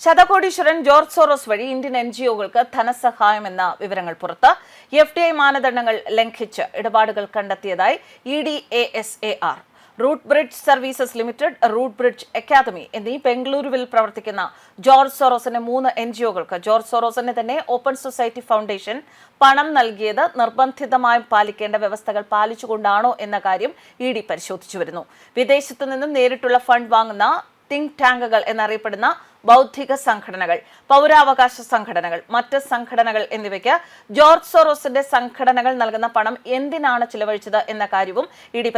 ശതകോടീശ്വരൻ George Soros വഴി Indian N G ഒകൾക്ക് ധനസഹായം എന്ന വിവരങ്ങൾ പുറത്ത് എഫ് ഡി ഐ മാനദണ്ഡങ്ങൾ ലംഘിച്ച് ഇടപാടുകൾ കണ്ടെത്തിയതായി E D A S A R. Root bridge services limited root bridge academy എന്നീ ബംഗളൂരുവിൽ പ്രവർത്തിക്കുന്ന ജോർജ് സോറോസിന്റെ മൂന്ന് എൻ ജി ഒകൾക്ക് ജോർജ് സോറോസിന് തന്നെ ഓപ്പൺ സൊസൈറ്റി ഫൗണ്ടേഷൻ പണം നൽകിയത് നിർബന്ധിതമായും പാലിക്കേണ്ട വ്യവസ്ഥകൾ പാലിച്ചുകൊണ്ടാണോ എന്ന കാര്യം ഇ ഡി പരിശോധിച്ചു വരുന്നു. വിദേശത്തു നിന്നും നേരിട്ടുള്ള ഫണ്ട് വാങ്ങുന്ന തിങ്ക് ടാങ്കുകൾ എന്നറിയപ്പെടുന്ന ബൗദ്ധിക സംഘടനകൾ പൗരാവകാശ സംഘടനകൾ മറ്റ് സംഘടനകൾ എന്നിവയ്ക്ക് ജോർജ് സോറോസിന്റെ സംഘടനകൾ നൽകുന്ന പണം എന്തിനാണ് ചിലവഴിച്ചത് എന്ന കാര്യവും ഇ ഡി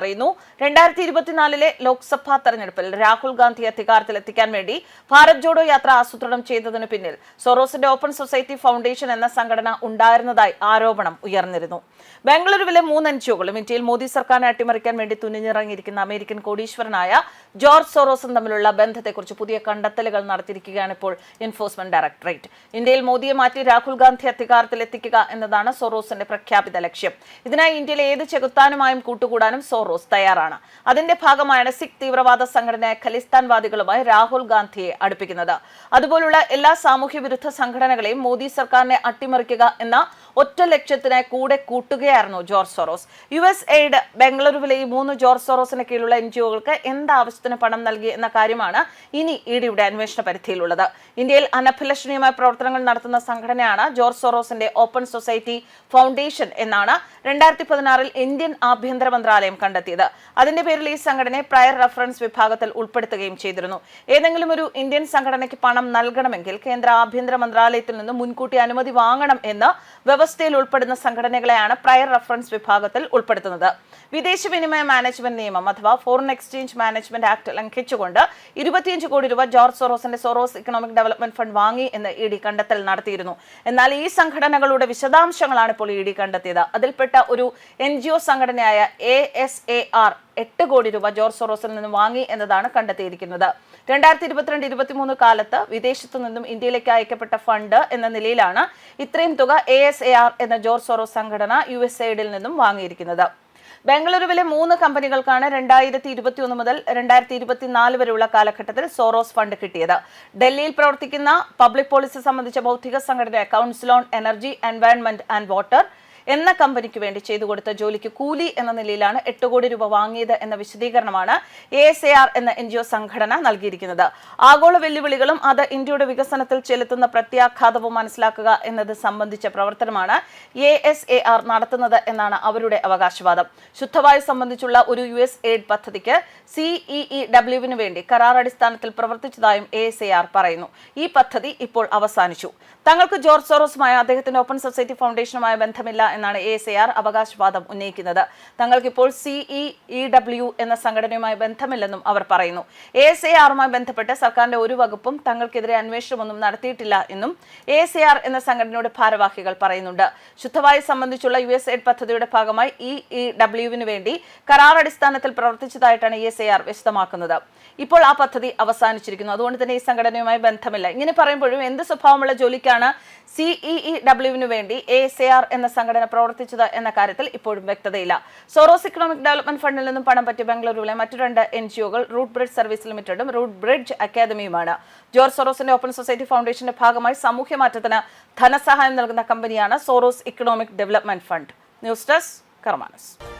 അറിയുന്നു. രണ്ടായിരത്തി ഇരുപത്തിനാലിലെ ലോക്സഭാ തെരഞ്ഞെടുപ്പിൽ രാഹുൽ ഗാന്ധി അധികാരത്തിലെത്തിക്കാൻ വേണ്ടി ഭാരത് ജോഡോ യാത്ര ആസൂത്രണം ചെയ്തതിന് പിന്നിൽ സോറോസിന്റെ ഓപ്പൺ സൊസൈറ്റി ഫൗണ്ടേഷൻ എന്ന സംഘടന ഉണ്ടായിരുന്നതായി ആരോപണം ഉയർന്നിരുന്നു. ബംഗളൂരുവിലെ മൂന്ന് എൻജിഒകളും ഇന്ത്യയിൽ മോദി സർക്കാരിനെ അട്ടിമറിക്കാൻ വേണ്ടി തുനിഞ്ഞിറങ്ങിയിരിക്കുന്ന അമേരിക്കൻ കോടീശ്വരനായ ജോർജ് സോറോസും തമ്മിലുള്ള ബന്ധത്തെക്കുറിച്ച് പുതിയ കണ്ടെത്തലുകൾ നടത്തിയിരിക്കുകയാണ് ഇപ്പോൾ എൻഫോഴ്സ്മെന്റ് ഡയറക്ടറേറ്റ് ഇന്ത്യയിൽ മോദിയെ മാറ്റി രാഹുൽ ഗാന്ധി അധികാരത്തിലെത്തിക്കുക എന്നതാണ് സോറോസിന്റെ പ്രഖ്യാപിത ലക്ഷ്യം. ഇതിനായി ഇന്ത്യയിലെ ഏത് ചെകുത്താനുമായും കൂട്ടുകൂടാനും സോറോസ് തയ്യാറാണ്. അതിന്റെ ഭാഗമായാണ് സിഖ് തീവ്രവാദ സംഘടനയായ ഖലിസ്ഥാൻവാദികളുമായി രാഹുൽ ഗാന്ധിയെ അടുപ്പിക്കുന്നത്. അതുപോലുള്ള എല്ലാ സാമൂഹ്യ വിരുദ്ധ സംഘടനകളെയും മോദി സർക്കാരിനെ അട്ടിമറിക്കുക എന്ന ഒറ്റ ലക്ഷ്യത്തിനായി കൂടെ കൂട്ടുകയായിരുന്നു George Soros. U S aid ബംഗളൂരുവിലെ ഈ മൂന്ന് ജോർജ് സോറോസിന് കീഴിലുള്ള എൻ ജി ഒകൾക്ക് എന്താവശ്യത്തിന് പണം നൽകി എന്ന കാര്യമാണ് ഇനി ഇ അന്വേഷണ പരിധിയിലുള്ളത്. ഇന്ത്യയിൽ അനഭിലഷണീയമായ പ്രവർത്തനങ്ങൾ നടത്തുന്ന സംഘടനയാണ് ജോർജ് സോറോസിന്റെ ഓപ്പൺ സൊസൈറ്റി ഫൗണ്ടേഷൻ എന്നാണ് രണ്ടായിരത്തി പതിനാറിൽ ഇന്ത്യൻ ആഭ്യന്തര മന്ത്രാലയം കണ്ടെത്തിയത്. അതിന്റെ പേരിൽ ഈ സംഘടനയെ പ്രയർ റഫറൻസ് വിഭാഗത്തിൽ ഉൾപ്പെടുത്തുകയും ചെയ്തിരുന്നു. ഏതെങ്കിലും ഒരു ഇന്ത്യൻ സംഘടനയ്ക്ക് പണം നൽകണമെങ്കിൽ കേന്ദ്ര ആഭ്യന്തര മന്ത്രാലയത്തിൽ നിന്ന് മുൻകൂട്ടി അനുമതി വാങ്ങണം എന്ന് വ്യവസ്ഥയിൽ ഉൾപ്പെടുന്ന സംഘടനകളെയാണ് പ്രയർ റഫറൻസ് വിഭാഗത്തിൽ ഉൾപ്പെടുത്തുന്നത്. വിദേശ വിനിമയ മാനേജ്മെന്റ് നിയമം അഥവാ ഫോറിൻ എക്സ്ചേഞ്ച് മാനേജ്മെന്റ് ആക്ട് ലംഘിച്ചുകൊണ്ട് ഇരുപത്തിയഞ്ച് കോടി രൂപ ജോർജ് സോറോസിന്റെ സൊറോസ് ഇക്കണോമിക് ഡെവലപ്മെന്റ് ഫണ്ട് വാങ്ങി എന്ന് ഇ ഡി കണ്ടെത്തൽ നടത്തിയിരുന്നു. എന്നാൽ ഈ സംഘടനകളുടെ വിശദാംശങ്ങളാണ് ഇപ്പോൾ ഇ ഡി കണ്ടെത്തിയത്. അതിൽപ്പെട്ട ഒരു എൻ ജി ഒ സംഘടനയായ എ എസ് എ ആർ എട്ട് കോടി രൂപ ജോർജ് സൊറോസിൽ നിന്ന് വാങ്ങി എന്നതാണ് കണ്ടെത്തിയിരിക്കുന്നത്. രണ്ടായിരത്തി ഇരുപത്തിരണ്ട് ഇരുപത്തിമൂന്ന് കാലത്ത് വിദേശത്തു നിന്നും ഇന്ത്യയിലേക്ക് അയക്കപ്പെട്ട ഫണ്ട് എന്ന നിലയിലാണ് ഇത്രയും തുക എ എസ് എ ആർ എന്ന ജോർജ് സൊറോസ് സംഘടന യു എസ് എയ്ഡിൽ നിന്നും വാങ്ങിയിരിക്കുന്നത്. ബംഗളൂരുവിലെ മൂന്ന് കമ്പനികൾക്കാണ് രണ്ടായിരത്തി ഇരുപത്തി ഒന്ന് മുതൽ രണ്ടായിരത്തി ഇരുപത്തിനാല് വരെയുള്ള കാലഘട്ടത്തിൽ സോറോസ് ഫണ്ട് കിട്ടിയത്. ഡൽഹിയിൽ പ്രവർത്തിക്കുന്ന പബ്ലിക് പോളിസി സംബന്ധിച്ച ബൗദ്ധിക സംഘടന council on energy environment and water എന്ന കമ്പനിക്ക് വേണ്ടി ചെയ്തു കൊടുത്ത ജോലിക്ക് കൂലി എന്ന നിലയിലാണ് എട്ട് കോടി രൂപ വാങ്ങിയത് എന്ന വിശദീകരണമാണ് എ എസ് എ ആർ എന്ന എൻ ജി ഒ സംഘടന നൽകിയിരിക്കുന്നത്. ആഗോള വെല്ലുവിളികളും അത് ഇന്ത്യയുടെ വികസനത്തിൽ ചെലുത്തുന്ന പ്രത്യാഘാതവും മനസ്സിലാക്കുക എന്നത് സംബന്ധിച്ച പ്രവർത്തനമാണ് എ എസ് എ ആർ നടത്തുന്നത് എന്നാണ് അവരുടെ അവകാശവാദം. ശുദ്ധവായു സംബന്ധിച്ചുള്ള ഒരു യു എസ് എയ്ഡ് പദ്ധതിക്ക് സിഇഇ ഡബ്ല്യുവിന് വേണ്ടി കരാർ അടിസ്ഥാനത്തിൽ പ്രവർത്തിച്ചതായും എ എസ് എ ആർ പറയുന്നു. ഈ പദ്ധതി ഇപ്പോൾ അവസാനിച്ചു. തങ്ങൾക്ക് ജോർജ് സോറോസുമായ അദ്ദേഹത്തിന്റെ ഓപ്പൺ സൊസൈറ്റി ഫൗണ്ടേഷനുമായി ബന്ധമില്ല എന്നാണ് എ എസ് എ ആർ അവകാശവാദം ഉന്നയിക്കുന്നത്. തങ്ങൾക്കിപ്പോൾ സിഇ ഇ ഡബ്ല്യു എന്ന സംഘടനയുമായി ബന്ധമില്ലെന്നും അവർ പറയുന്നു. എ എസ് എ ആറുമായി ബന്ധപ്പെട്ട് സർക്കാരിന്റെ ഒരു വകുപ്പും തങ്ങൾക്കെതിരെ അന്വേഷണമൊന്നും നടത്തിയിട്ടില്ല എന്നും എ എസ് എ ആർ എന്ന സംഘടനയുടെ ഭാരവാഹികൾ പറയുന്നുണ്ട്. ശുദ്ധവായു സംബന്ധിച്ചുള്ള യു എസ് എഡ് പദ്ധതിയുടെ ഭാഗമായി ഇ ഇ ഡബ്ല്യുവിന് വേണ്ടി കരാർ അടിസ്ഥാനത്തിൽ പ്രവർത്തിച്ചതായിട്ടാണ് ഇ എസ് എ ആർ വിശദമാക്കുന്നത് ഇപ്പോൾ ആ പദ്ധതി അവസാനിച്ചിരിക്കുന്നു. അതുകൊണ്ട് തന്നെ ഈ സംഘടനയുമായി ബന്ധമില്ല. ഇങ്ങനെ പറയുമ്പോഴും എന്ത് സ്വഭാവമുള്ള ജോലിക്കാണ് സിഇഇ ഡബ്ല്യുവിന് വേണ്ടി എ എസ് എ ആർ എന്ന സംഘടന പ്രവർത്തിച്ചത് എന്ന കാര്യത്തിൽ ഇപ്പോഴും വ്യക്തതയില്ല. സോറോസ് ഇക്കണോമിക് ഡെവലപ്മെന്റ് ഫണ്ടിൽ നിന്നും പണം പറ്റി ബംഗളൂരുവിലെ മറ്റു രണ്ട് എൻ ജി ഒകൾ റൂട്ട് ബ്രിഡ്ജ് സർവീസ് ലിമിറ്റഡും റൂട്ട് ബ്രിഡ്ജ് അക്കാദമിയുമാണ് ജോർജ് സോറോസിന്റെ ഓപ്പൺ സൊസൈറ്റി ഫൗണ്ടേഷന്റെ ഭാഗമായി സാമൂഹ്യ മാറ്റത്തിന് ധനസഹായം നൽകുന്ന കമ്പനിയാണ് Soros economic development fund news desk കർമാനസ്